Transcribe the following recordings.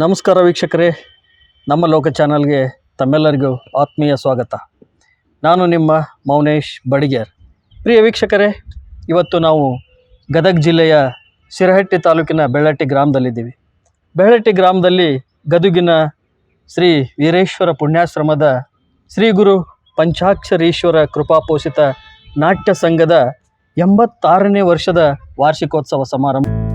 ನಮಸ್ಕಾರ ವೀಕ್ಷಕರೇ. ನಮ್ಮ ಲೋಕ ಚಾನಲ್ಗೆ ತಮ್ಮೆಲ್ಲರಿಗೂ ಆತ್ಮೀಯ ಸ್ವಾಗತ. ನಾನು ನಿಮ್ಮ ಮೌನೇಶ್ ಬಡಿಗೇರ್. ಪ್ರಿಯ ವೀಕ್ಷಕರೇ, ಇವತ್ತು ನಾವು ಗದಗ ಜಿಲ್ಲೆಯ ಸಿರಹಟ್ಟಿ ತಾಲೂಕಿನ ಬೆಳ್ಳಟ್ಟಿ ಗ್ರಾಮದಲ್ಲಿದ್ದೀವಿ. ಬೆಳ್ಳಟ್ಟಿ ಗ್ರಾಮದಲ್ಲಿ ಗದುಗಿನ ಶ್ರೀ ವೀರೇಶ್ವರ ಪುಣ್ಯಾಶ್ರಮದ ಶ್ರೀ ಗುರು ಪಂಚಾಕ್ಷರೀಶ್ವರ ಕೃಪಾಪೋಷಿತ ನಾಟ್ಯ ಸಂಘದ ಎಂಬತ್ತಾರನೇ ವರ್ಷದ ವಾರ್ಷಿಕೋತ್ಸವ ಸಮಾರಂಭ.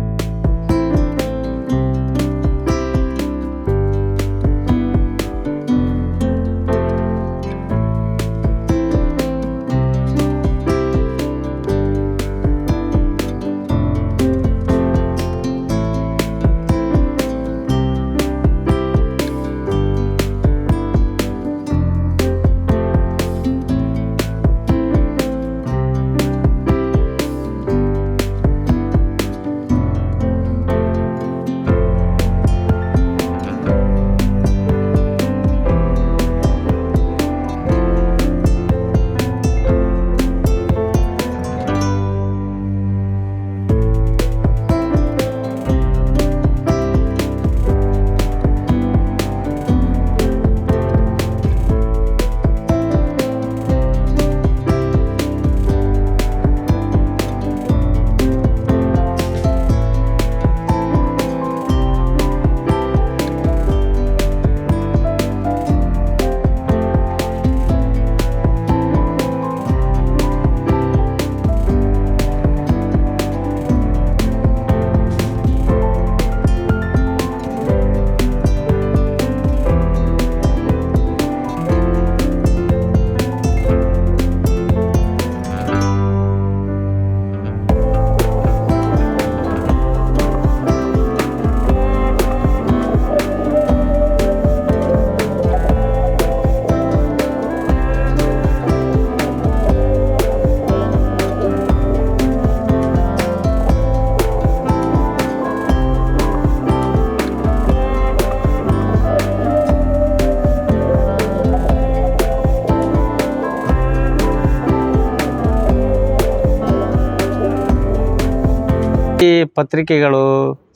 ಈ ಪತ್ರಿಕೆಗಳು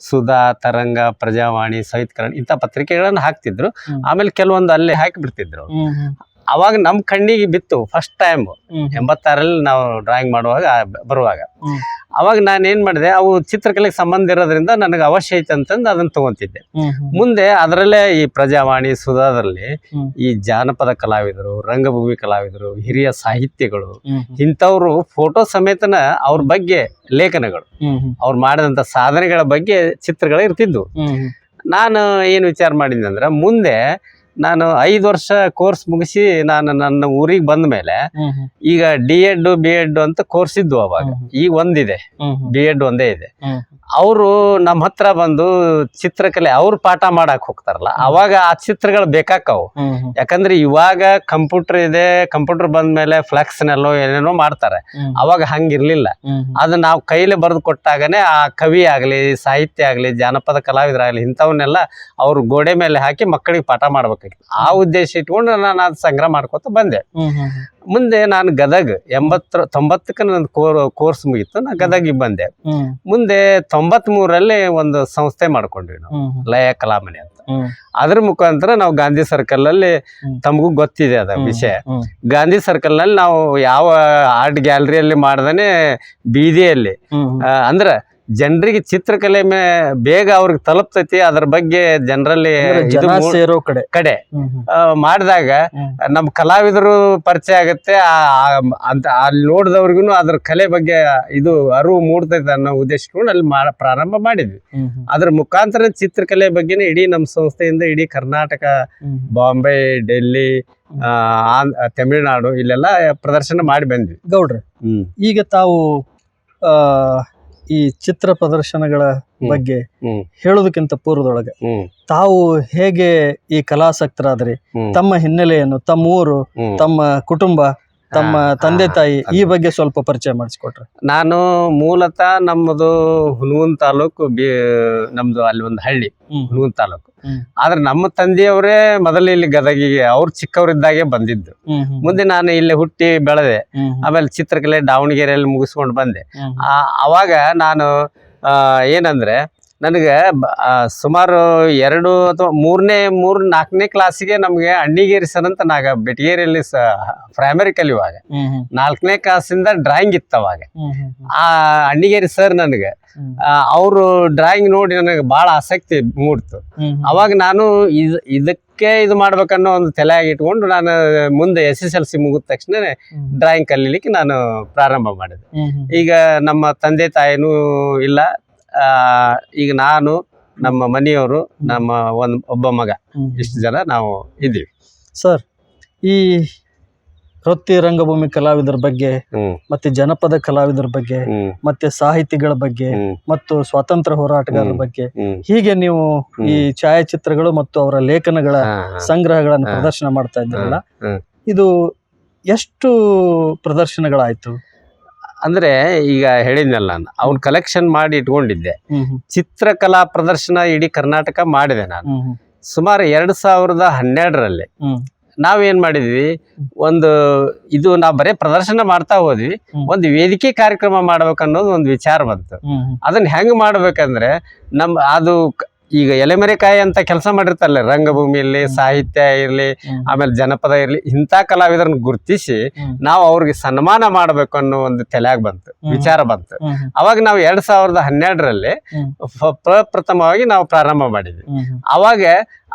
ಸುಧಾ ತರಂಗ ಪ್ರಜಾವಾಣಿ ಸಹಿತ ಕರಣ್ ಇಂಥ ಪತ್ರಿಕೆಗಳನ್ನ ಹಾಕ್ತಿದ್ರು. ಆಮೇಲೆ ಕೆಲವೊಂದು ಅಲ್ಲೇ ಹಾಕಿ ಬಿಡ್ತಿದ್ರು ಅವಾಗ ನಮ್ಮ ಕಣ್ಣಿಗೆ ಬಿತ್ತು ಫಸ್ಟ್ ಟೈಮ್ ಎಂಬತ್ತಾರಲ್ಲಿ ನಾವು ಡ್ರಾಯಿಂಗ್ ಮಾಡುವಾಗ ಬರುವಾಗ. ಅವಾಗ ನಾನು ಏನ್ ಮಾಡಿದೆ ಅವು ಚಿತ್ರಕಲೆಗೆ ಸಂಬಂಧ ಇರೋದ್ರಿಂದ ನನಗೆ ಅವಶ್ಯ ಐತೆ ಅಂತಂದು ಅದನ್ನ ತಗೊಂತಿದ್ದೆ. ಮುಂದೆ ಅದರಲ್ಲೇ ಈ ಪ್ರಜಾವಾಣಿ ಸುಧಾದಲ್ಲಿ ಈ ಜಾನಪದ ಕಲಾವಿದರು ರಂಗಭೂಮಿ ಕಲಾವಿದರು ಹಿರಿಯ ಸಾಹಿತ್ಯಗಳು ಇಂಥವ್ರು ಫೋಟೋ ಸಮೇತನ ಅವ್ರ ಬಗ್ಗೆ ಲೇಖನಗಳು. ಅವ್ರು ಮಾಡಿದಂತ ಸಾಧನೆಗಳ ಬಗ್ಗೆ ಚಿತ್ರಗಳು ಇರ್ತಿದ್ವು. ನಾನು ಏನು ವಿಚಾರ ಮಾಡಿದ್ದೆ ಅಂದ್ರೆ ಮುಂದೆ ನಾನು ಐದು ವರ್ಷ ಕೋರ್ಸ್ ಮುಗಿಸಿ ನಾನು ನನ್ನ ಊರಿಗೆ ಬಂದ ಮೇಲೆ ಈಗ ಡಿ ಎಡ್ ಬಿ ಎಡ್ ಅಂತ ಕೋರ್ಸ್ ಇದ್ವು ಅವಾಗ. ಈಗ ಒಂದಿದೆ. ಬಿ ಎಡ್ ಒಂದೇ ಇದೆ. ಅವರು ನಮ್ಮ ಹತ್ರ ಬಂದು ಚಿತ್ರಕಲೆ ಅವ್ರು ಪಾಠ ಮಾಡಕ್ ಹೋಗ್ತಾರಲ್ಲ ಅವಾಗ ಆ ಚಿತ್ರಗಳು ಬೇಕಾಕವು. ಯಾಕಂದ್ರೆ ಇವಾಗ ಕಂಪ್ಯೂಟರ್ ಇದೆ ಕಂಪ್ಯೂಟರ್ ಬಂದ್ಮೇಲೆ ಫ್ಲೆಕ್ಸ್ನೆಲ್ಲೋ ಏನೇನೋ ಮಾಡ್ತಾರೆ. ಅವಾಗ ಹಂಗಿರ್ಲಿಲ್ಲ. ಅದು ನಾವು ಕೈಲಿ ಬರೆದು ಕೊಟ್ಟಾಗನೇ ಆ ಕವಿ ಆಗಲಿ ಸಾಹಿತ್ಯ ಆಗಲಿ ಜಾನಪದ ಕಲಾವಿದರಾಗಲಿ ಇಂಥವನ್ನೆಲ್ಲ ಅವ್ರ ಗೋಡೆ ಮೇಲೆ ಹಾಕಿ ಮಕ್ಕಳಿಗೆ ಪಾಠ ಮಾಡ್ಬೇಕಾಗಿತ್ತು ಆ ಉದ್ದೇಶ ಇಟ್ಕೊಂಡು ನಾನು ಅದು ಸಂಗ್ರಹ ಮಾಡ್ಕೊತ ಬಂದೆ. ಮುಂದೆ ನಾನು ಗದಗ್ ಎಂಬತ್ತರ ತೊಂಬತ್ತಕ್ಕೆ ನನ್ನ ಕೋರ್ ಕೋರ್ಸ್ ಮುಗಿತು ನಾನು ಗದಗಿಗೆ ಬಂದೆ. ಮುಂದೆ ತೊಂಬತ್ ಮೂರಲ್ಲಿ ಒಂದು ಸಂಸ್ಥೆ ಮಾಡ್ಕೊಂಡ್ವಿ ನಾವು ಲಯ ಕಲಾಮಣಿ ಅಂತ. ಅದ್ರ ಮುಖಾಂತರ ನಾವು ಗಾಂಧಿ ಸರ್ಕಲ್ ಅಲ್ಲಿ ತಮಗೂ ಗೊತ್ತಿದೆ ಅದ ವಿಷಯ. ಗಾಂಧಿ ಸರ್ಕಲ್ನಲ್ಲಿ ನಾವು ಯಾವ ಆರ್ಟ್ ಗ್ಯಾಲರಿಯಲ್ಲಿ ಮಾಡ್ದಾನೆ ಬೀದಿಯಲ್ಲಿ ಅಂದ್ರ ಜನರಿಗೆ ಚಿತ್ರಕಲೆ ಮೇ ಬೇಗ ಅವ್ರಿಗೆ ತಲುಪ್ತೈತಿ. ಅದ್ರ ಬಗ್ಗೆ ಜನರಲ್ಲಿ ಅಂದ್ರೆ ಇದು ಜನ ಮೂಡ್- ಸೇರೋ ಕಡೆ. ಕಡೆ. ಆ, ಮಾಡಿದಾಗ. ನಮ್ಮ ಕಲಾವಿದರು ಪರಿಚಯ ಆಗುತ್ತೆ. ಆ- ಆ- ಅಂತ ಅಲ್ಲಿ ನೋಡಿದವ್ರಿಗೂ ಅದ್ರ ಕಲೆ ಬಗ್ಗೆ ಇದು ಅರಿವು ಮೂಡ್ತೈತೆ ಅನ್ನೋ ಉದ್ದೇಶ ಅಲ್ಲಿ ಮಾಡ ಪ್ರಾರಂಭ ಮಾಡಿದ್ವಿ. ಹ್ಮ್ ಹ್ಮ್. ಅದ್ರ ಮುಖಾಂತರ ಚಿತ್ರಕಲೆ ಬಗ್ಗೆನೇ ಇಡೀ ನಮ್ಮ ಸಂಸ್ಥೆಯಿಂದ ಇಡೀ ಕರ್ನಾಟಕ ಹ್ಮ್ ಬಾಂಬೆ ಡೆಲ್ಲಿ ಆ, ಆಂಧ್ರ ತಮಿಳುನಾಡು ಇಲ್ಲೆಲ್ಲ ಪ್ರದರ್ಶನ ಮಾಡಿ ಬಂದ್ವಿ. ಗೌಡ್ರೆ ಹ್ಮ್. ಈಗ ತಾವು ಆ ಈ ಚಿತ್ರ ಪ್ರದರ್ಶನಗಳ ಬಗ್ಗೆ ಹೇಳೋದಕ್ಕಿಂತ ಪೂರ್ವದೊಳಗೆ ತಾವು ಹೇಗೆ ಈ ಕಲಾಸಕ್ತರಾದ್ರಿ ತಮ್ಮ ಹಿನ್ನೆಲೆಯನ್ನು ತಮ್ಮ ಊರು ತಮ್ಮ ಕುಟುಂಬ ತಮ್ಮ ತಂದೆ ತಾಯಿ ಈ ಬಗ್ಗೆ ಸ್ವಲ್ಪ ಪರಿಚಯ ಮಾಡಿಸ್ಕೊಟ್ರೆ. ನಾನು ಮೂಲತಃ ನಮ್ಮದು ಹುನೂನ್ ತಾಲೂಕು ಬಿ ನಮ್ದು ಅಲ್ಲಿ ಒಂದು ಹಳ್ಳಿ ಹುನೂನ್ ಹುನಗುನ್ ತಾಲೂಕು. ಆದ್ರೆ ನಮ್ಮ ತಂದೆಯವರೇ ಮೊದಲು ಇಲ್ಲಿ ಗದಗಿಗೆ ಅವ್ರು ಚಿಕ್ಕವರಿದ್ದಾಗೆ ಬಂದಿದ್ದು. ಮುಂದೆ ನಾನು ಇಲ್ಲಿ ಹುಟ್ಟಿ ಬೆಳೆದೆ. ಆಮೇಲೆ ಚಿತ್ರಕಲೆ ದಾವಣಗೆರೆಯಲ್ಲಿ ಮುಗಿಸ್ಕೊಂಡು ಬಂದೆ. ಆ, ಅವಾಗ ನಾನು ಏನಂದ್ರೆ ನನಗೆ ಸುಮಾರು ಎರಡು ಅಥವಾ ಮೂರನೇ ಮೂರು ನಾಲ್ಕನೇ ಕ್ಲಾಸಿಗೆ ನಮಗೆ ಅಣ್ಣಿಗೇರಿ ಸರ್ ಅಂತ ನಾಗ ಬೆಟಗೇರಿಯಲ್ಲಿ ಸ ಪ್ರೈಮರಿ ಕಲಿಯುವಾಗ ನಾಲ್ಕನೇ ಕ್ಲಾಸಿಂದ ಡ್ರಾಯಿಂಗ್ ಇತ್ತು ಅವಾಗ ಆ ಅಣ್ಣಿಗೇರಿ ಸರ್ ನನಗೆ ಅವರು ಡ್ರಾಯಿಂಗ್ ನೋಡಿ ನನಗೆ ಭಾಳ ಆಸಕ್ತಿ ಮೂಡ್ತು. ಅವಾಗ ನಾನು ಇದು ಇದಕ್ಕೆ ಇದು ಮಾಡ್ಬೇಕನ್ನೋ ಒಂದು ತಲೆಯಾಗಿ ಇಟ್ಕೊಂಡು ನಾನು ಮುಂದೆ ಎಸ್ ಎಸ್ ಎಲ್ ಸಿ ಮುಗಿದ ತಕ್ಷಣ ಡ್ರಾಯಿಂಗ್ ಕಲೀಲಿಕ್ಕೆ ನಾನು ಪ್ರಾರಂಭ ಮಾಡಿದೆ. ಈಗ ನಮ್ಮ ತಂದೆ ತಾಯಿನೂ ಇಲ್ಲ ಈಗ ನಾನು ನಮ್ಮ ಮನೆಯವರು ನಮ್ಮ ಒಂದು ಒಬ್ಬ ಮಗ. ಇಷ್ಟು ಜನ ನಾವು ಇದ್ದೀವಿ. ಸರ್ ಈ ವೃತ್ತಿ ರಂಗಭೂಮಿ ಕಲಾವಿದರ ಬಗ್ಗೆ ಮತ್ತೆ ಜನಪದ ಕಲಾವಿದರ ಬಗ್ಗೆ ಮತ್ತೆ ಸಾಹಿತಿಗಳ ಬಗ್ಗೆ ಮತ್ತು ಸ್ವಾತಂತ್ರ್ಯ ಹೋರಾಟಗಾರರ ಬಗ್ಗೆ ಹೀಗೆ ನೀವು ಈ ಛಾಯಾಚಿತ್ರಗಳು ಮತ್ತು ಅವರ ಲೇಖನಗಳ. ಸಂಗ್ರಹಗಳನ್ನು ಪ್ರದರ್ಶನ ಮಾಡ್ತಾ ಇದ್ದೀರಲ್ಲ ಇದು ಎಷ್ಟು ಪ್ರದರ್ಶನಗಳಾಯ್ತು? ಅಂದ್ರೆ ಈಗ ಹೇಳಿದ್ನಲ್ಲ ನಾನು ಅವ್ನ ಕಲೆಕ್ಷನ್ ಮಾಡಿ ಇಟ್ಕೊಂಡಿದ್ದೆ. ಚಿತ್ರಕಲಾ ಪ್ರದರ್ಶನ ಇಡೀ ಕರ್ನಾಟಕ ಮಾಡಿದೆ ನಾನು. ಸುಮಾರು ಎರಡ್ ಸಾವಿರದ ಹನ್ನೆರಡರಲ್ಲಿ. ನಾವೇನ್ ಮಾಡಿದ್ವಿ ಒಂದು ಇದು ನಾವು ಬರೇ ಪ್ರದರ್ಶನ ಮಾಡ್ತಾ ಹೋದ್ವಿ ಒಂದು ವೇದಿಕೆ ಕಾರ್ಯಕ್ರಮ ಮಾಡ್ಬೇಕನ್ನೋದು ಒಂದು ವಿಚಾರ ಬಂತು. ಅದನ್ನ ಹೆಂಗ್ ಮಾಡ್ಬೇಕಂದ್ರೆ ನಮ್ ಅದು ಈಗ ಎಲೆಮರೆಕಾಯಿ ಅಂತ ಕೆಲಸ ಮಾಡಿರ್ತಾರಲ್ಲ ರಂಗಭೂಮಿಯಲ್ಲಿ. ಸಾಹಿತ್ಯ ಇರಲಿ ಆಮೇಲೆ ಜನಪದ ಇರಲಿ ಇಂಥ ಕಲಾವಿದರನ್ನ ಗುರುತಿಸಿ ನಾವು ಅವ್ರಿಗೆ ಸನ್ಮಾನ ಮಾಡಬೇಕು ಅನ್ನೋ ಒಂದು ತಲೆಯಾಗ ಬಂತು. ವಿಚಾರ ಬಂತು. ಅವಾಗ ನಾವು ಎರಡ್ ಸಾವಿರದ ಹನ್ನೆರಡರಲ್ಲಿ ಪ್ರಪ್ರಥಮವಾಗಿ ನಾವು ಪ್ರಾರಂಭ ಮಾಡಿದ್ವಿ. ಅವಾಗ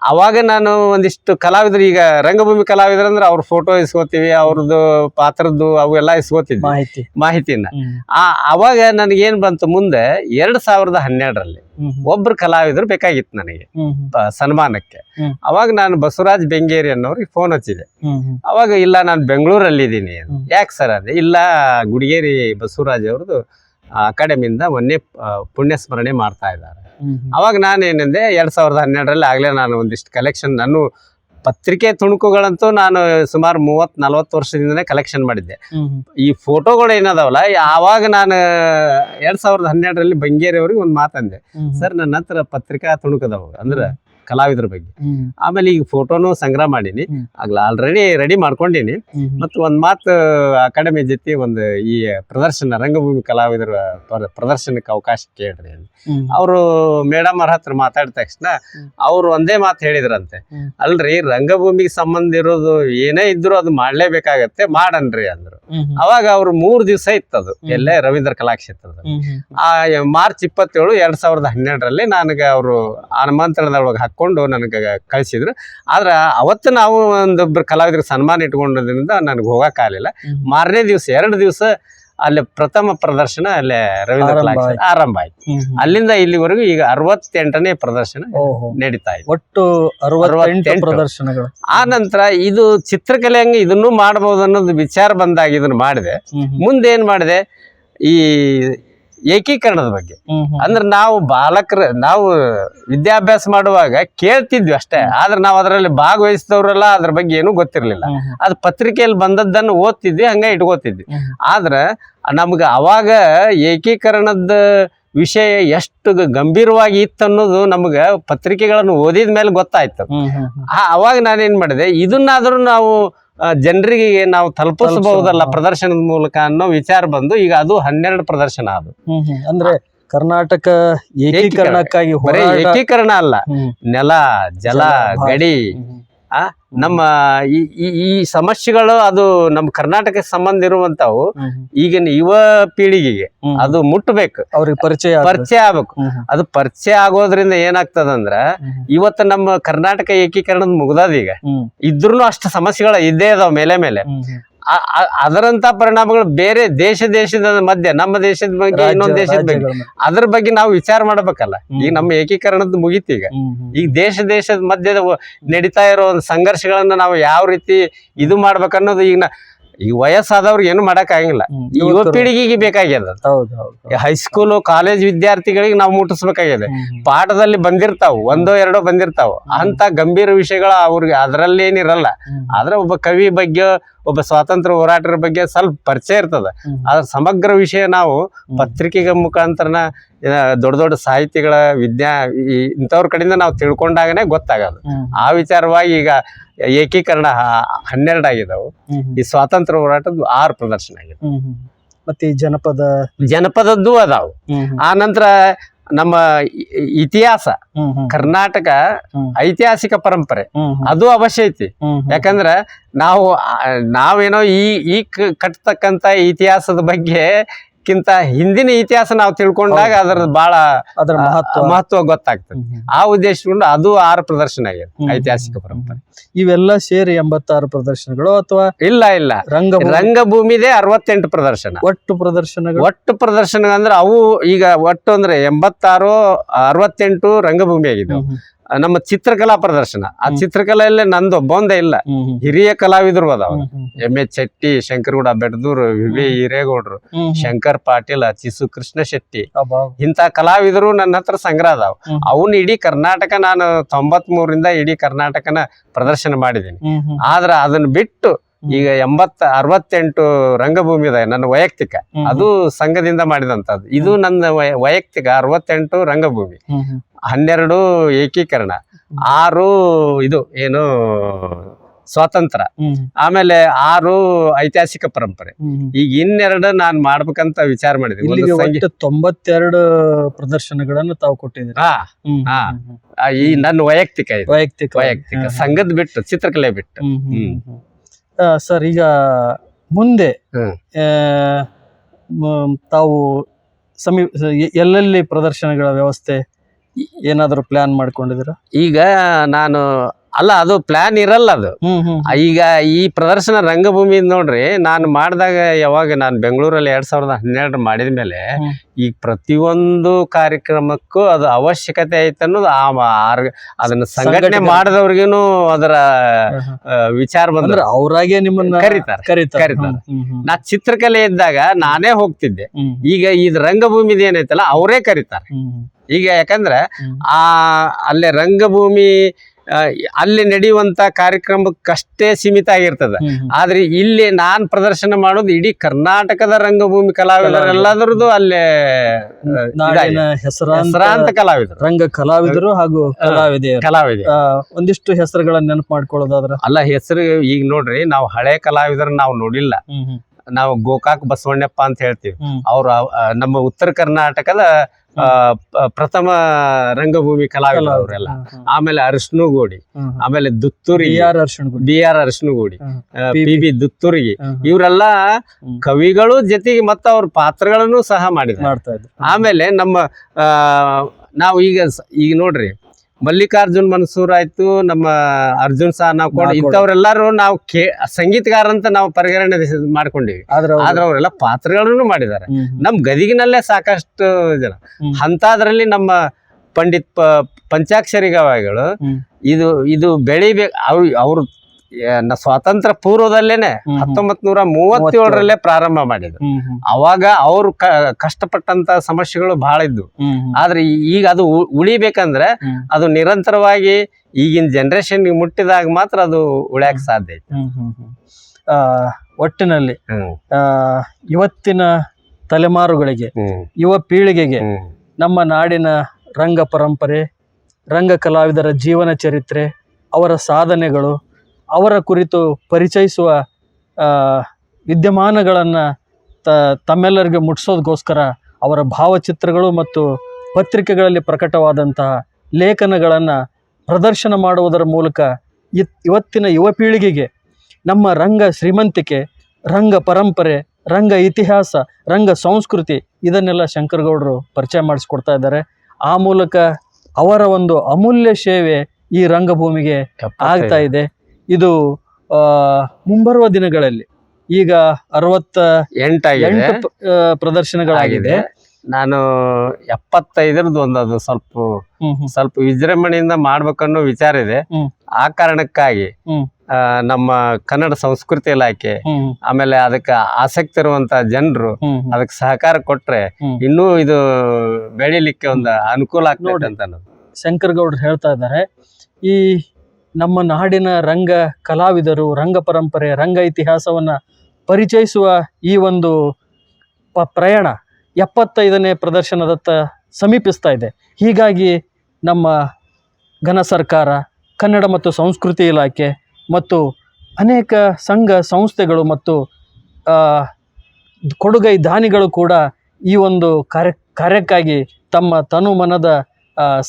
ಅವಾಗ ನಾನು ಒಂದಿಷ್ಟು ಕಲಾವಿದರು ಈಗ ರಂಗಭೂಮಿ ಕಲಾವಿದರು ಅಂದ್ರೆ ಅವ್ರ ಫೋಟೋ ಇಸ್ಕೋತೀವಿ ಅವ್ರದ್ದು ಪಾತ್ರದ್ದು ಅವೆಲ್ಲ ಇಸ್ಕೋತಿದ್ವಿ. ಮಾಹಿತಿ. ಮಾಹಿತಿನ. ಆ ಅವಾಗ ನನಗೇನ್ ಬಂತು ಮುಂದೆ ಎರಡ್ ಸಾವಿರದ ಹನ್ನೆರಡರಲ್ಲಿ. ಒಬ್ರು ಕಲಾವಿದರು ಬೇಕಾಗಿತ್ತು ನನಗೆ ಸನ್ಮಾನಕ್ಕೆ. ಅವಾಗ ನಾನು ಬಸವರಾಜ್ ಬೆಂಗೇರಿ ಅನ್ನೋರಿಗೆ ಫೋನ್ ಹಚ್ಚಿದೆ. ಅವಾಗ ಇಲ್ಲ ನಾನು ಬೆಂಗಳೂರಲ್ಲಿ ಇದ್ದೀನಿ. ಯಾಕೆ ಸರ್ ಅದೇ? ಇಲ್ಲ ಗುಡಿಗೇರಿ ಬಸವರಾಜ್ ಅವ್ರದ್ದು ಅಕಾಡೆಮಿಯಿಂದ ಮೊನ್ನೆ ಪುಣ್ಯಸ್ಮರಣೆ ಪುಣ್ಯ ಸ್ಮರಣೆ ಮಾಡ್ತಾ ಇದ್ದಾರೆ. ಅವಾಗ ನಾನು ಏನಂದೆ ಎರಡ್ ಸಾವಿರದ ಹನ್ನೆರಡರಲ್ಲಿ ಆಗಲೇ ನಾನು ಒಂದಿಷ್ಟು ಕಲೆಕ್ಷನ್ ನಾನು ಪತ್ರಿಕೆ ತುಣುಕುಗಳಂತೂ ನಾನು ಸುಮಾರು ಮೂವತ್ ನಲ್ವತ್ತು ವರ್ಷದಿಂದನೇ ಕಲೆಕ್ಷನ್ ಮಾಡಿದ್ದೆ. ಈ ಫೋಟೋಗಳು ಏನದಾವಲ್ಲ ಆವಾಗ ನಾನು ಎರಡ್ ಸಾವಿರದ ಹನ್ನೆರಡರಲ್ಲಿ ಬಂಗೇರಿ ಅವ್ರಿಗೆ ಒಂದು ಮಾತಂದೆ. ಸರ್ ನನ್ನ ಹತ್ರ ಪತ್ರಿಕಾ ತುಣುಕದವು ಅಂದ್ರೆ ಕಲಾವಿದರ ಬಗ್ಗೆ. ಆಮೇಲೆ ಈಗ ಫೋಟೋನು ಸಂಗ್ರಹ ಮಾಡೀನಿ. ಆಗ್ಲ ಆಲ್ರೆಡಿ ರೆಡಿ ಮಾಡ್ಕೊಂಡಿನಿ. ಮತ್ತೆ ಒಂದು ಮಾತು ಅಕಾಡೆಮಿ ಜೊತೆ ಒಂದು ಈ ಪ್ರದರ್ಶನ ರಂಗಭೂಮಿ ಕಲಾವಿದರ ಪ್ರ- ಪ್ರದರ್ಶನಕ್ಕೆ ಅವಕಾಶ ಕೇಳ್ರಿ. ಅವರು ಮೇಡಮ್ ಅವ್ರ ಹತ್ರ ಮಾತಾಡಿದ ತಕ್ಷಣ ಅವರು ಒಂದೇ ಮಾತು ಹೇಳಿದ್ರಂತೆ. ಅಲ್ರಿ ರಂಗಭೂಮಿಗೆ ಸಂಬಂಧ ಇರೋದು ಏನೇ ಇದ್ರು ಅದು ಮಾಡ್ಲೇಬೇಕಾಗತ್ತೆ ಮಾಡನ್ರಿ ಅಂದ್ರು. ಅವಾಗ ಅವ್ರು ಮೂರ್ ದಿವಸ ಇತ್ತದು. ಎಲ್ಲೇ ರವೀಂದ್ರ ಕಲಾಕ್ಷೇತ್ರದ. ಆ ಮಾರ್ಚ್ ಇಪ್ಪತ್ತೇಳು ಎರಡ್ ಸಾವಿರದ ಹನ್ನೆರಡರಲ್ಲಿ ನನಗೆ ಅವರು ಆಮಂತ್ರಣದೊಳಗೆ ಹಾಕೊಂಡು ನನಗೆ ಕಳಿಸಿದ್ರು. ಆದ್ರೆ ಅವತ್ತು ನಾವು ಒಂದೊಬ್ಬರು ಕಲಾವಿದರಿಗೆ ಸನ್ಮಾನ ಇಟ್ಕೊಂಡಿದ್ರಿಂದ ನನಗೆ ಹೋಗೋಕ್ಕಾಗಲಿಲ್ಲ ಮಾರನೇ ದಿವಸ ಎರಡು ದಿವಸ ಅಲ್ಲಿ ಪ್ರಥಮ ಪ್ರದರ್ಶನ ಅಲ್ಲೇ ರವೀಂದ್ರ ಆರಂಭ ಆಯ್ತು. ಅಲ್ಲಿಂದ ಇಲ್ಲಿವರೆಗೂ ಈಗ ಅರವತ್ತೆಂಟನೇ ಪ್ರದರ್ಶನ ನಡೀತಾ ಇದೆ. ಒಟ್ಟು. ಪ್ರದರ್ಶನಗಳು. ಆ ನಂತರ ಇದು ಚಿತ್ರಕಲೆ ಹಂಗೆ ಇದನ್ನು ಮಾಡಬಹುದು ಅನ್ನೋದು ವಿಚಾರ ಬಂದಾಗ ಇದನ್ನು ಮಾಡಿದೆ. ಮುಂದೆ ಏನ್ ಮಾಡಿದೆ? ಈ ಏಕೀಕರಣದ ಬಗ್ಗೆ. ಅಂದ್ರೆ ನಾವು ಬಾಲಕರ ನಾವು ವಿದ್ಯಾಭ್ಯಾಸ ಮಾಡುವಾಗ ಕೇಳ್ತಿದ್ವಿ ಅಷ್ಟೇ. ಆದ್ರೆ ನಾವು ಅದರಲ್ಲಿ ಭಾಗವಹಿಸಿದವರೆಲ್ಲ ಅದ್ರ ಬಗ್ಗೆ ಏನೂ ಗೊತ್ತಿರ್ಲಿಲ್ಲ. ಅದು ಪತ್ರಿಕೆಯಲ್ಲಿ ಬಂದದ್ದನ್ನು ಓದ್ತಿದ್ವಿ ಹಂಗೆ ಇಟ್ಕೋತಿದ್ವಿ. ಆದ್ರೆ ನಮ್ಗೆ ಅವಾಗ ಏಕೀಕರಣದ ವಿಷಯ ಎಷ್ಟು ಗಂಭೀರವಾಗಿ ಇತ್ತು ಅನ್ನೋದು ನಮ್ಗೆ ಪತ್ರಿಕೆಗಳನ್ನು ಓದಿದ ಮೇಲೆ ಗೊತ್ತಾಯ್ತು. ಅವಾಗ ನಾನೇನ್ ಮಾಡಿದೆ ಇದನ್ನಾದ್ರೂ ನಾವು ಜನರಿಗೆ ನಾವು ತಲುಪಿಸಬಹುದಲ್ಲ ತಲುಪಿಸಬಹುದು. ಪ್ರದರ್ಶನದ ಮೂಲಕ ಅನ್ನೋ ವಿಚಾರ ಬಂದು ಈಗ ಅದು ಹನ್ನೆರಡು ಪ್ರದರ್ಶನ ಅದು. ಅಂದ್ರೆ ಕರ್ನಾಟಕ ಏಕೀಕರಣಕ್ಕಾಗಿ ಏಕೀಕರಣ ಅಲ್ಲ. ನೆಲ ಜಲ ಗಡಿ. ಆ, ನಮ್ಮ ಈ ಈ- ಸಮಸ್ಯೆಗಳು ಅದು ನಮ್ಮ ಕರ್ನಾಟಕಕ್ಕೆ ಸಂಬಂಧ ಇರುವಂತವು. ಈಗಿನ ಯುವ ಪೀಳಿಗೆಗೆ ಅದು ಮುಟ್ಟಬೇಕು ಅವ್ರಿಗೆ ಪರಿಚಯ ಪರಿಚಯ ಆಗ್ಬೇಕು. ಅದು ಪರಿಚಯ ಆಗೋದ್ರಿಂದ ಏನಾಗ್ತದಂದ್ರ. ಇವತ್ತು ನಮ್ಮ ಕರ್ನಾಟಕ ಏಕೀಕರಣದ ಮುಗ್ದದ ಈಗ. ಇದ್ರು ಅಷ್ಟು ಸಮಸ್ಯೆಗಳು ಇದ್ದೇ ಅದಾವ ಮೇಲೆ ಮೇಲೆ. ಅದರಂತ ಪರಿಣಾಮಗಳು ಬೇರೆ ದೇಶ ದೇಶದ ಮಧ್ಯೆ ನಮ್ಮ ದೇಶದ ಬಗ್ಗೆ ಇನ್ನೊಂದು ದೇಶದ ಬಗ್ಗೆ. ಅದ್ರ ಬಗ್ಗೆ ನಾವು ವಿಚಾರ ಮಾಡ್ಬೇಕಲ್ಲ. ಈಗ ನಮ್ಮ ಏಕೀಕರಣದ ಮುಗೀತು ಈಗ. ಈಗ ದೇಶ ದೇಶದ ಮಧ್ಯದ ನಡೀತಾ ಇರೋ ಒಂದು ಸಂಘರ್ಷಗಳನ್ನ ನಾವು ಯಾವ ರೀತಿ ಇದು ಮಾಡ್ಬೇಕನ್ನೋದು ಈಗ ಈ ಈಗ ವಯಸ್ಸಾದವ್ರಿಗೆ ಏನು ಮಾಡಕ್ ಆಗಿಲ್ಲ ಯುವ ಪೀಳಿಗೆಗೆ ಬೇಕಾಗ್ಯದ. ಹೈಸ್ಕೂಲು ಕಾಲೇಜ್ ವಿದ್ಯಾರ್ಥಿಗಳಿಗೆ ನಾವು ಮುಟ್ಟಿಸ್ಬೇಕಾಗಿದೆ. ಪಾಠದಲ್ಲಿ ಬಂದಿರ್ತಾವ ಒಂದೋ ಎರಡೋ ಬಂದಿರ್ತಾವ. ಅಂತ ಗಂಭೀರ ವಿಷಯಗಳು ಅವ್ರಿಗೆ ಅದರಲ್ಲಿ ಏನಿರಲ್ಲ. ಆದ್ರೆ ಒಬ್ಬ ಕವಿ ಬಗ್ಗೆ ಒಬ್ಬ ಸ್ವಾತಂತ್ರ್ಯ ಹೋರಾಟರ ಬಗ್ಗೆ ಸ್ವಲ್ಪ ಪರಿಚಯ ಇರ್ತದ. ಆದ್ರೆ ಅದ್ರ ಸಮಗ್ರ ವಿಷಯ ನಾವು ಪತ್ರಿಕೆಗಳ ಮುಖಾಂತರನ ದೊಡ್ಡ ದೊಡ್ಡ ಸಾಹಿತಿಗಳ ವಿಜ್ಞಾ ಇಂಥವ್ರ ಕಡೆಯಿಂದ ನಾವು ತಿಳ್ಕೊಂಡಾಗನೇ ಗೊತ್ತಾಗೋದು. ಆ ವಿಚಾರವಾಗಿ ಈಗ ಏಕೀಕರಣ ಹನ್ನೆರಡು ಆಗಿದಾವು. ಈ ಸ್ವಾತಂತ್ರ್ಯ ಹೋರಾಟದ್ದು ಆರು ಪ್ರದರ್ಶನ ಆಗಿದೆ. ಮತ್ತೆ ಜನಪದ ಜನಪದದ್ದು ಅದಾವು. ಆ ನಂತರ ನಮ್ಮ ಇತಿಹಾಸ ಕರ್ನಾಟಕ ಐತಿಹಾಸಿಕ ಪರಂಪರೆ. ಅದು ಅವಶ್ಯ ಐತಿ. ಯಾಕಂದ್ರ ನಾವು ನಾವೇನೋ ಈ ಈ ಕಟ್ತಕ್ಕಂತ ಇತಿಹಾಸದ ಬಗ್ಗೆ ಕಿಂತ ಹಿಂದಿನ ಇತಿಹಾಸ ನಾವು ತಿಳ್ಕೊಂಡಾಗ. ಅದರ ಬಹಳ ಅದರ ಮಹತ್ವ. ಮಹತ್ವ ಗೊತ್ತಾಗ್ತದೆ. ಆ ಉದ್ದೇಶಕೊಂಡು ಅದು ಆರು ಪ್ರದರ್ಶನ ಆಗಿದೆ ಐತಿಹಾಸಿಕ ಪರಂಪರೆ. ಇವೆಲ್ಲ ಸೇರಿ ಎಂಬತ್ತಾರು ಪ್ರದರ್ಶನಗಳು ಅಥವಾ ಇಲ್ಲ ಇಲ್ಲ. ರಂಗ ರಂಗಭೂಮಿದೆ ಅರವತ್ತೆಂಟು ಪ್ರದರ್ಶನ. ಒಟ್ಟು ಪ್ರದರ್ಶನಗಳು? ಒಟ್ಟು ಪ್ರದರ್ಶನ ಅಂದ್ರೆ ಅವು ಈಗ ಒಟ್ಟು ಅಂದ್ರೆ ಎಂಬತ್ತಾರು ಅರವತ್ತೆಂಟು ರಂಗಭೂಮಿ ಆಗಿದ್ದು ಹ್ಮ್ ಹ್ಮ್. ನಮ್ಮ ಚಿತ್ರಕಲಾ ಪ್ರದರ್ಶನ. ಆ ಚಿತ್ರಕಲೆಯಲ್ಲೇ ನಂದು ಒಬ್ಬೊಂದೇ ಇಲ್ಲ. ಹಿರಿಯ ಕಲಾವಿದರು ಅದಾವ. M H Shetty Shankaragowda Bedadur V ಹಿರೇಗೌಡರು. Shankar Patil ಚಿಸು Krishna Shetty ಇಂತ ಇಂಥ ಕಲಾವಿದರು ನನ್ನ ಹತ್ರ ಸಂಗ್ರಹ ಅದಾವ. ಅವನ್ ಇಡೀ ಕರ್ನಾಟಕ ನಾನು ತೊಂಬತ್ ಮೂರಿಂದ ಇಡೀ ಕರ್ನಾಟಕನ ಪ್ರದರ್ಶನ ಮಾಡಿದ್ದೀನಿ. ಆದ್ರ ಅದನ್ನ ಬಿಟ್ಟು ಈಗ ಎಂಬತ್ತ ಅರವತ್ತೆಂಟು ರಂಗಭೂಮಿ ಇದೆ ನನ್ನ ವೈಯಕ್ತಿಕ. ಅದು ಸಂಘದಿಂದ ಮಾಡಿದಂತದ್ದು ಇದು ನನ್ನ ವೈಯಕ್ತಿಕ ಅರವತ್ತೆಂಟು ರಂಗಭೂಮಿ. ಹನ್ನೆರಡು ಏಕೀಕರಣ. ಆರು ಇದು ಏನು ಸ್ವಾತಂತ್ರ್ಯ. ಆಮೇಲೆ ಆರು ಐತಿಹಾಸಿಕ ಪರಂಪರೆ. ಈಗ ಇನ್ನೆರಡು ನಾನ್ ಮಾಡ್ಬೇಕಂತ ವಿಚಾರ ಇಲ್ಲಿಗೆ ತೊಂಬತ್ತೆರಡು ಪ್ರದರ್ಶನಗಳನ್ನು ತಾವು ಕೊಟ್ಟಿದ್ದೀರಿ. ಹಾ ಈ ನನ್ನ ವೈಯಕ್ತಿಕ ವೈಯಕ್ತಿಕ. ವೈಯಕ್ತಿಕ. ಸಂಘದ ಬಿಟ್ಟು ಚಿತ್ರಕಲೆ ಬಿಟ್ಟು. ಹ್ಮ್. ಸರ್ ಈಗ ಮುಂದೆ ತಾವು ಸಮೀಪ ಎಲ್ಲೆಲ್ಲಿ ಪ್ರದರ್ಶನಗಳ ವ್ಯವಸ್ಥೆ ಏನಾದರೂ ಪ್ಲಾನ್ ಮಾಡ್ಕೊಂಡಿದ್ದೀರಾ? ಈಗ ನಾನು ಅಲ್ಲ ಅದು ಪ್ಲಾನ್ ಇರಲ್ಲ ಅದು. ಈಗ ಈ ಪ್ರದರ್ಶನ ರಂಗಭೂಮಿ ನೋಡ್ರಿ ನಾನು ಮಾಡಿದಾಗ ಯಾವಾಗ ನಾನು ಬೆಂಗಳೂರಲ್ಲಿ ಎರಡ್ ಸಾವಿರದ ಹನ್ನೆರಡು ಮಾಡಿದ ಮೇಲೆ. ಈಗ ಪ್ರತಿಯೊಂದು ಕಾರ್ಯಕ್ರಮಕ್ಕೂ ಅದು ಅವಶ್ಯಕತೆ ಐತೆ ಅನ್ನೋದು ಆ ಅದನ್ನ ಸಂಘಟನೆ. ಮಾಡಿದವ್ರಿಗೂ ಅದರ ವಿಚಾರ ಬಂದ್ರೆ ಅವ್ರಾಗೆ ನಿಮ್ಮನ್ನ ಕರೀತಾರೆ ಕರೀತಾರೆ. ನಾ ಚಿತ್ರಕಲೆ ಇದ್ದಾಗ ನಾನೇ ಹೋಗ್ತಿದ್ದೆ. ಈಗ ಇದು ರಂಗಭೂಮಿದ ಏನೈತಲ್ಲ ಅವರೇ ಕರೀತಾರೆ. ಈಗ ಯಾಕಂದ್ರೆ ಆ ಅಲ್ಲೇ ರಂಗಭೂಮಿ ಅಲ್ಲಿ ನಡೆಯುವಂತ ಕಾರ್ಯಕ್ರಮಕ್ಕಷ್ಟೇ ಸೀಮಿತ ಆಗಿರ್ತದೆ. ಆದ್ರೆ ಇಲ್ಲಿ ನಾನ್ ಪ್ರದರ್ಶನ ಮಾಡೋದು ಇಡೀ ಕರ್ನಾಟಕದ ರಂಗಭೂಮಿ ಕಲಾವಿದರೆಲ್ಲದರದ್ದು ಅಲ್ಲೇ. ಹೆಸರಾಂತ ಕಲಾವಿದರು. ರಂಗ ಕಲಾವಿದರು ಹಾಗೂ ಕಲಾವಿದೆ. ಕಲಾವಿದೆ ಒಂದಿಷ್ಟು ಹೆಸರುಗಳನ್ನ ನೆನಪು ಮಾಡ್ಕೊಳ್ಳೋದಾದ್ರೆ. ಅಲ್ಲ ಹೆಸರು ಈಗ ನೋಡ್ರಿ ನಾವು ಹಳೆ ಕಲಾವಿದರ ನಾವು ನೋಡಿಲ್ಲ. ನಾವು ಗೋಕಾಕ್ ಬಸವಣ್ಣಪ್ಪ ಅಂತ ಹೇಳ್ತೀವಿ. ಅವ್ರ ನಮ್ಮ ಉತ್ತರ ಕರ್ನಾಟಕದ ಪ್ರಥಮ ರಂಗಭೂಮಿ ಕಲಾವಿದರು. ಅವರೆಲ್ಲ ಆಮೇಲೆ ಅರಿಶಿನಗೋಡಿ. ಆಮೇಲೆ Dutturi D R Arishinagodi. P. B. ದುತ್ತೂರಿಗೆ. ಇವರೆಲ್ಲ ಕವಿಗಳು ಜೊತೆಗೆ ಮತ್ತ ಅವ್ರ ಪಾತ್ರಗಳನ್ನು ಸಹ ಮಾಡಿದ್ರು ಆಮೇಲೆ ನಮ್ಮ ಆ, ನಾವು ಈಗ ಈಗ ನೋಡ್ರಿ ಮಲ್ಲಿಕಾರ್ಜುನ್ ಮನ್ಸೂರ್ ಆಯ್ತು ನಮ್ಮ ಅರ್ಜುನ್ ಸಹ ನಾವು ಕೊಡ ಇಂಥವ್ರೆಲ್ಲಾರು ನಾವು ಕೇ ಸಂಗೀತಗಾರ ಅಂತ ನಾವು ಪರಿಗಣನೆ ಮಾಡ್ಕೊಂಡಿವಿ. ಆದ್ರೆ ಅವ್ರು- ಆದ್ರೆ ಅವರೆಲ್ಲ ಪಾತ್ರಗಳನ್ನು ಮಾಡಿದ್ದಾರೆ. ನಮ್ ಗದಿಗಿನಲ್ಲೇ ಸಾಕಷ್ಟು ಜನ. ಅಂತಾದ್ರಲ್ಲಿ ನಮ್ಮ ಪಂಡಿತ್ ಪ ಪಂಚಾಕ್ಷರಿ ಗವಾಯಿಗಳು ಇದು ಇದು ಬೆಳಿಬೇಕು ಅವ್ರು ಅವ್ರು ಸ್ವಾತಂತ್ರ್ಯ ಪೂರ್ವದಲ್ಲೇನೆ. ಹತ್ತೊಂಬತ್ ನೂರ ಮೂವತ್ತೇಳರಲ್ಲೇ ಪ್ರಾರಂಭ ಮಾಡಿದ್ರು. ಅವಾಗ ಅವ್ರು ಕಷ್ಟಪಟ್ಟಂತ ಸಮಸ್ಯೆಗಳು ಬಹಳ ಇದ್ವು. ಆದ್ರೆ ಈಗ ಅದು ಉಳಿಬೇಕಂದ್ರೆ ಅದು ನಿರಂತರವಾಗಿ ಈಗಿನ ಜನರೇಷನ್ ಮುಟ್ಟಿದಾಗ ಮಾತ್ರ ಅದು ಉಳ್ಯಾಕ ಸಾಧ್ಯ ಐತಿ. ಒಟ್ಟಿನಲ್ಲಿ ಆ, ಇವತ್ತಿನ ತಲೆಮಾರುಗಳಿಗೆ ಯುವ ಪೀಳಿಗೆಗೆ ನಮ್ಮ ನಾಡಿನ ರಂಗ ಪರಂಪರೆ ರಂಗ ಕಲಾವಿದರ ಜೀವನ ಚರಿತ್ರೆ ಅವರ ಸಾಧನೆಗಳು ಅವರ ಕುರಿತು ಪರಿಚಯಿಸುವ ವಿದ್ಯಮಾನಗಳನ್ನು ತ ತಮ್ಮೆಲ್ಲರಿಗೆ ಮುಟ್ಟಿಸೋದಕ್ಕೋಸ್ಕರ ಅವರ ಭಾವಚಿತ್ರಗಳು ಮತ್ತು ಪತ್ರಿಕೆಗಳಲ್ಲಿ ಪ್ರಕಟವಾದಂತಹ ಲೇಖನಗಳನ್ನು ಪ್ರದರ್ಶನ ಮಾಡುವುದರ ಮೂಲಕ ಇತ್ ಇವತ್ತಿನ ಯುವ ಪೀಳಿಗೆಗೆ ನಮ್ಮ ರಂಗ ಶ್ರೀಮಂತಿಕೆ ರಂಗ ಪರಂಪರೆ ರಂಗ ಇತಿಹಾಸ ರಂಗ ಸಂಸ್ಕೃತಿ ಇದನ್ನೆಲ್ಲ ಶಂಕರಗೌಡರು ಪರಿಚಯ ಮಾಡಿಸ್ಕೊಡ್ತಾ ಇದ್ದಾರೆ. ಆ ಮೂಲಕ ಅವರ ಒಂದು ಅಮೂಲ್ಯ ಸೇವೆ ಈ ರಂಗಭೂಮಿಗೆ ಆಗ್ತಾ ಇದೆ. ಇದು ಮುಂಬರುವ ದಿನಗಳಲ್ಲಿ ಈಗ ಅರವತ್ತ ಎಂಟಾಗಿದೆ. ಎಂಟು ಪ್ರದರ್ಶನಗಳಾಗಿದೆ. ನಾನು ಎಪ್ಪತ್ತೈದರದ್ದು ಒಂದು ಅದು ಸ್ವಲ್ಪ ಸ್ವಲ್ಪ ವಿಜೃಂಭಣೆಯಿಂದ ಮಾಡ್ಬೇಕನ್ನೋ ವಿಚಾರ ಇದೆ. ಆ ಕಾರಣಕ್ಕಾಗಿ ನಮ್ಮ ಕನ್ನಡ ಸಂಸ್ಕೃತಿ ಇಲಾಖೆ ಆಮೇಲೆ ಅದಕ್ಕೆ ಆಸಕ್ತಿ ಇರುವಂತ ಜನರು. ಅದಕ್ಕೆ ಸಹಕಾರ ಕೊಟ್ರೆ. ಇನ್ನೂ ಇದು ಬೆಳಿಲಿಕ್ಕೆ ಒಂದು ಅನುಕೂಲ ಆಗ್ತದೆ. ಅಂತ ಶಂಕರ್ ಶಂಕರಗೌಡರು ಹೇಳ್ತಾ ಇದ್ದಾರೆ. ಈ ನಮ್ಮ ನಾಡಿನ ರಂಗ ಕಲಾವಿದರು, ರಂಗ ಪರಂಪರೆ, ರಂಗ ಇತಿಹಾಸವನ್ನು ಪರಿಚಯಿಸುವ ಈ ಒಂದು ಪ ಪ್ರಯಾಣ ಎಪ್ಪತ್ತೈದನೇ ಪ್ರದರ್ಶನದತ್ತ ಸಮೀಪಿಸ್ತಾ ಇದೆ. ಹೀಗಾಗಿ ನಮ್ಮ ಘನ ಸರ್ಕಾರ, ಕನ್ನಡ ಮತ್ತು ಸಂಸ್ಕೃತಿ ಇಲಾಖೆ ಮತ್ತು ಅನೇಕ ಸಂಘ ಸಂಸ್ಥೆಗಳು ಮತ್ತು ಕೊಡುಗೈ ದಾನಿಗಳು ಕೂಡ ಈ ಒಂದು ಕಾರ್ಯ ಕಾರ್ಯಕ್ಕಾಗಿ ತಮ್ಮ ತನು ಮನದ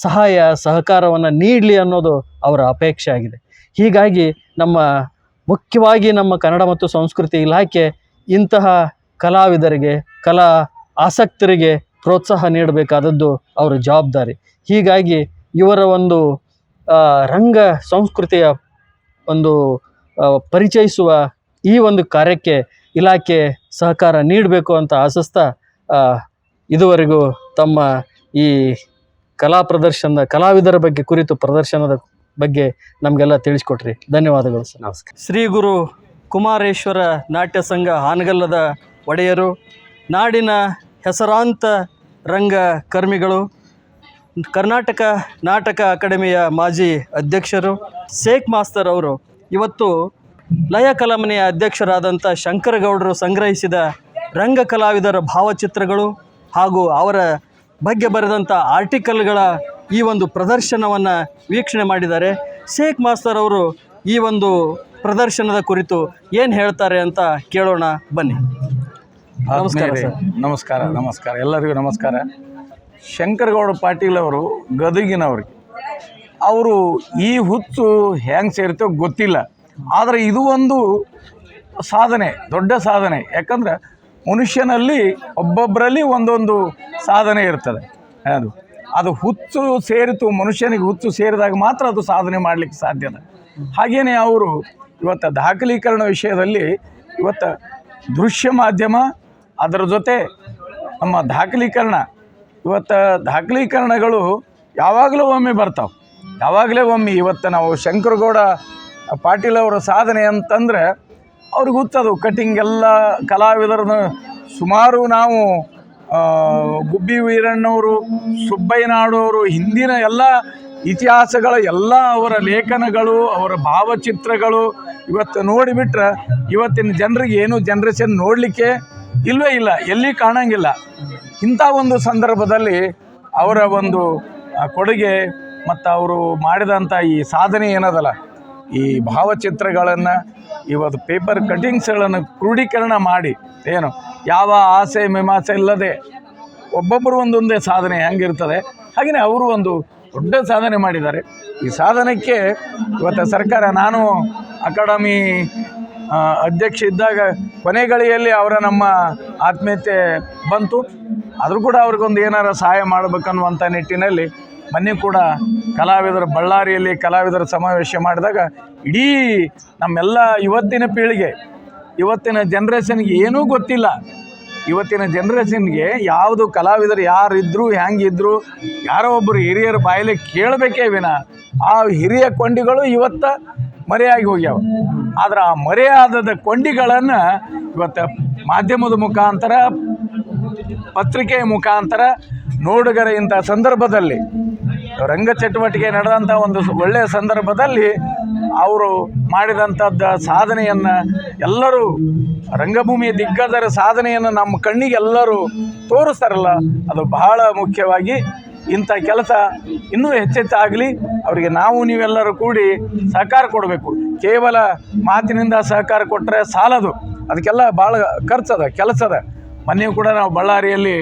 ಸಹಾಯ, ಸಹಕಾರವನ್ನು ನೀಡಲಿ ಅನ್ನೋದು ಅವರ ಅಪೇಕ್ಷೆ ಆಗಿದೆ. ಹೀಗಾಗಿ ನಮ್ಮ ಮುಖ್ಯವಾಗಿ ನಮ್ಮ ಕನ್ನಡ ಮತ್ತು ಸಂಸ್ಕೃತಿ ಇಲಾಖೆ ಇಂತಹ ಕಲಾವಿದರಿಗೆ, ಕಲಾ ಆಸಕ್ತರಿಗೆ ಪ್ರೋತ್ಸಾಹ ನೀಡಬೇಕಾದದ್ದು ಅವರ ಜವಾಬ್ದಾರಿ. ಹೀಗಾಗಿ ಇವರ ಒಂದು ರಂಗ ಸಂಸ್ಕೃತಿಯ ಒಂದು ಪರಿಚಯಿಸುವ ಈ ಒಂದು ಕಾರ್ಯಕ್ಕೆ ಇಲಾಖೆ ಸಹಕಾರ ನೀಡಬೇಕು ಅಂತ ಆಶಿಸ್ತಾ ಇದುವರೆಗೂ ತಮ್ಮ ಈ ಕಲಾ ಪ್ರದರ್ಶನದ ಕಲಾವಿದರ ಬಗ್ಗೆ ಕುರಿತು ಪ್ರದರ್ಶನದ ಬಗ್ಗೆ ನಮಗೆಲ್ಲ ತಿಳಿಸ್ಕೊಟ್ರಿ. ಧನ್ಯವಾದಗಳು ಸರ್. ನಮಸ್ಕಾರ. ಶ್ರೀ ಗುರು ಕುಮಾರೇಶ್ವರ ನಾಟ್ಯ ಸಂಘ ಹಾನಗಲ್ಲದ ಒಡೆಯರು ನಾಡಿನ ಹೆಸರಾಂತ ರಂಗ ಕರ್ಮಿಗಳು ಕರ್ನಾಟಕ ನಾಟಕ ಅಕಾಡೆಮಿಯ ಮಾಜಿ ಅಧ್ಯಕ್ಷರು ಶೇಖ್ ಮಾಸ್ತರ್ ಅವರು ಇವತ್ತು ಲಯ ಕಲಾಮನೆಯ ಅಧ್ಯಕ್ಷರಾದಂಥ ಶಂಕರಗೌಡರು ಸಂಗ್ರಹಿಸಿದ ರಂಗ ಕಲಾವಿದರ ಭಾವಚಿತ್ರಗಳು ಹಾಗೂ ಅವರ ಬಗ್ಗೆ ಬರೆದಂಥ ಆರ್ಟಿಕಲ್ಗಳ ಈ ಒಂದು ಪ್ರದರ್ಶನವನ್ನು ವೀಕ್ಷಣೆ ಮಾಡಿದ್ದಾರೆ. ಶೇಖ್ ಮಾಸ್ತರ್ ಅವರು ಈ ಒಂದು ಪ್ರದರ್ಶನದ ಕುರಿತು ಏನು ಹೇಳ್ತಾರೆ ಅಂತ ಕೇಳೋಣ ಬನ್ನಿ. ನಮಸ್ಕಾರ. ನಮಸ್ಕಾರ ನಮಸ್ಕಾರ. ಎಲ್ಲರಿಗೂ ನಮಸ್ಕಾರ. ಶಂಕರಗೌಡ ಪಾಟೀಲ್ ಅವರು ಗದಗಿನವ್ರಿಗೆ ಅವರು ಈ ಹುಚ್ಚು ಹೆಂಗೆ ಸೇರ್ತೇವೆ ಗೊತ್ತಿಲ್ಲ. ಆದರೆ ಇದು ಒಂದು ಸಾಧನೆ ದೊಡ್ಡ ಸಾಧನೆ. ಯಾಕಂದ್ರೆ ಮನುಷ್ಯನಲ್ಲಿ ಒಬ್ಬೊಬ್ಬರಲ್ಲಿ ಒಂದೊಂದು ಸಾಧನೆ ಇರ್ತದೆ. ಅದು ಅದು ಹುಚ್ಚು ಸೇರಿತು, ಮನುಷ್ಯನಿಗೆ ಹುಚ್ಚು ಸೇರಿದಾಗ ಮಾತ್ರ ಅದು ಸಾಧನೆ ಮಾಡಲಿಕ್ಕೆ ಸಾಧ್ಯದ ಹಾಗೆಯೇ ಅವರು ಇವತ್ತು ದಾಖಲೀಕರಣ ವಿಷಯದಲ್ಲಿ ಇವತ್ತು ದೃಶ್ಯ ಮಾಧ್ಯಮ, ಅದರ ಜೊತೆ ನಮ್ಮ ದಾಖಲೀಕರಣ, ಇವತ್ತು ದಾಖಲೀಕರಣಗಳು ಯಾವಾಗಲೂ ಒಮ್ಮೆ ಬರ್ತಾವೆ. ಯಾವಾಗಲೇ ಒಮ್ಮೆ ಇವತ್ತು ನಾವು ಶಂಕರಗೌಡ ಪಾಟೀಲ್ ಅವರ ಸಾಧನೆ ಅಂತಂದರೆ ಅವ್ರಿಗೆ ಗೊತ್ತದು ಕಟಿಂಗ್ ಎಲ್ಲ ಕಲಾವಿದರನ್ನು ಸುಮಾರು ನಾವು ಗುಬ್ಬಿ ವೀರಣ್ಣವರು, ಸುಬ್ಬಯ್ಯನಾಡೋರು, ಹಿಂದಿನ ಎಲ್ಲ ಇತಿಹಾಸಗಳ ಎಲ್ಲ ಅವರ ಲೇಖನಗಳು, ಅವರ ಭಾವಚಿತ್ರಗಳು ಇವತ್ತು ನೋಡಿಬಿಟ್ರೆ ಇವತ್ತಿನ ಜನರಿಗೆ ಏನು ಜನ್ರೇಷನ್ ನೋಡಲಿಕ್ಕೆ ಇಲ್ಲವೇ ಇಲ್ಲ, ಎಲ್ಲಿ ಕಾಣಂಗಿಲ್ಲ. ಇಂಥ ಒಂದು ಸಂದರ್ಭದಲ್ಲಿ ಅವರ ಒಂದು ಕೊಡುಗೆ ಮತ್ತು ಅವರು ಮಾಡಿದಂಥ ಈ ಸಾಧನೆ ಏನದಲ್ಲ ಈ ಭಾವಚಿತ್ರಗಳನ್ನು, ಇವತ್ತು ಪೇಪರ್ ಕಟಿಂಗ್ಸ್ಗಳನ್ನು ಕ್ರೋಢೀಕರಣ ಮಾಡಿ, ಏನು, ಯಾವ ಆಸೆ ಮೀಮಾಸೆ ಇಲ್ಲದೆ ಒಬ್ಬೊಬ್ಬರು ಒಂದೊಂದೇ ಸಾಧನೆ ಹೆಂಗಿರ್ತದೆ ಹಾಗೆಯೇ ಅವರು ಒಂದು ದೊಡ್ಡ ಸಾಧನೆ ಮಾಡಿದ್ದಾರೆ. ಈ ಸಾಧನಕ್ಕೆ ಇವತ್ತು ಸರ್ಕಾರ, ನಾನು ಅಕಾಡೆಮಿ ಅಧ್ಯಕ್ಷ ಇದ್ದಾಗ ಕೊನೆಗಳಿಯಲ್ಲಿ ಅವರ ನಮ್ಮ ಆತ್ಮೀಯತೆ ಬಂತು. ಆದರೂ ಕೂಡ ಅವ್ರಿಗೊಂದು ಏನಾರ ಸಹಾಯ ಮಾಡಬೇಕನ್ನುವಂಥ ನಿಟ್ಟಿನಲ್ಲಿ ಮೊನ್ನೆ ಕೂಡ ಕಲಾವಿದರ ಬಳ್ಳಾರಿಯಲ್ಲಿ ಕಲಾವಿದರ ಸಮಾವೇಶ ಮಾಡಿದಾಗ ಇಡೀ ನಮ್ಮೆಲ್ಲ ಇವತ್ತಿನ ಪೀಳಿಗೆ, ಇವತ್ತಿನ ಜನ್ರೇಷನ್ಗೆ ಏನೂ ಗೊತ್ತಿಲ್ಲ. ಇವತ್ತಿನ ಜನ್ರೇಷನ್ಗೆ ಯಾವುದು ಕಲಾವಿದರು ಯಾರು ಇದ್ದರು ಹೆಂಗಿದ್ರು ಯಾರೋ ಒಬ್ಬರು ಹಿರಿಯರ ಬಾಯಲ್ಲಿ ಕೇಳಬೇಕೇ ವಿನ ಆ ಹಿರಿಯ ಕೊಂಡಿಗಳು ಇವತ್ತ ಮರೆಯಾಗಿ ಹೋಗ್ಯಾವ. ಆದ್ರೆ ಆ ಮರೆಯಾದದ ಕೊಂಡಿಗಳನ್ನು ಇವತ್ತು ಮಾಧ್ಯಮದ ಮುಖಾಂತರ, ಪತ್ರಿಕೆಯ ಮುಖಾಂತರ ನೋಡುಗರ ಇಂಥ ಸಂದರ್ಭದಲ್ಲಿ ರಂಗ ಚಟುವಟಿಕೆ ನಡೆದಂಥ ಒಂದು ಒಳ್ಳೆಯ ಸಂದರ್ಭದಲ್ಲಿ ಅವರು ಮಾಡಿದಂಥದ್ದು ಸಾಧನೆಯನ್ನು ಎಲ್ಲರೂ ರಂಗಭೂಮಿಯ ದಿಗ್ಗಜರ ಸಾಧನೆಯನ್ನು ನಮ್ಮ ಕಣ್ಣಿಗೆ ಎಲ್ಲರೂ ತೋರಿಸ್ತಾರಲ್ಲ, ಅದು ಬಹಳ ಮುಖ್ಯವಾಗಿ ಇಂಥ ಕೆಲಸ ಇನ್ನೂ ಹೆಚ್ಚೆಚ್ಚಾಗಲಿ, ಅವರಿಗೆ ನಾವು ನೀವೆಲ್ಲರೂ ಕೂಡಿ ಸಹಕಾರ ಕೊಡಬೇಕು. ಕೇವಲ ಮಾತಿನಿಂದ ಸಹಕಾರ ಕೊಟ್ಟರೆ ಸಾಲದು. ಅದಕ್ಕೆಲ್ಲ ಭಾಳ ಖರ್ಚದ, ಕೆಲಸದ. ಮೊನ್ನೆ ಕೂಡ ನಾವು ಬಳ್ಳಾರಿಯಲ್ಲಿ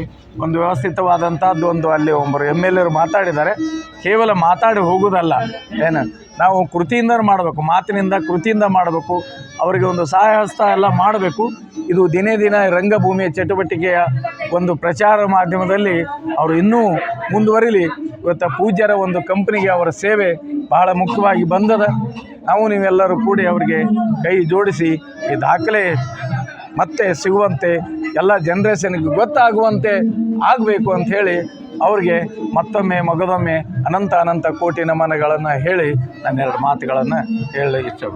ಒಂದು ವ್ಯವಸ್ಥಿತವಾದಂಥದ್ದು ಒಂದು ಅಲ್ಲಿ ಒಬ್ಬರು ಎಂ ಎಲ್ ಎರು ಮಾತಾಡಿದ್ದಾರೆ. ಕೇವಲ ಮಾತಾಡಿ ಹೋಗೋದಲ್ಲ ಏನು? ನಾವು ಕೃತಿಯಿಂದ ಮಾಡಬೇಕು. ಮಾತಿನಿಂದ ಕೃತಿಯಿಂದ ಮಾಡಬೇಕು. ಅವರಿಗೆ ಒಂದು ಸಹಾಯ ಹಸ್ತ ಎಲ್ಲ ಮಾಡಬೇಕು. ಇದು ದಿನೇ ದಿನ ರಂಗಭೂಮಿಯ ಚಟುವಟಿಕೆಯ ಒಂದು ಪ್ರಚಾರ ಮಾಧ್ಯಮದಲ್ಲಿ ಅವರು ಇನ್ನೂ ಮುಂದುವರಿಲಿ. ಇವತ್ತು ಪೂಜ್ಯರ ಒಂದು ಕಂಪನಿಗೆ ಅವರ ಸೇವೆ ಬಹಳ ಮುಖ್ಯವಾಗಿ ಬಂದದ. ನಾವು ನೀವೆಲ್ಲರೂ ಕೂಡಿ ಅವರಿಗೆ ಕೈ ಜೋಡಿಸಿ ಈ ದಾಖಲೆ ಮತ್ತೆ ಸಿಗುವಂತೆ ಎಲ್ಲ ಜನ್ರೇಷನ್ಗೆ ಗೊತ್ತಾಗುವಂತೆ ಆಗಬೇಕು ಅಂತ ಹೇಳಿ ಅವ್ರಿಗೆ ಮತ್ತೊಮ್ಮೆ, ಮಗದೊಮ್ಮೆ ಅನಂತ ಅನಂತ ಕೋಟಿ ನಮನಗಳನ್ನು ಹೇಳಿ ನನ್ನೆರಡು ಮಾತುಗಳನ್ನು ಹೇಳಿ ಇಚ್ಛೆ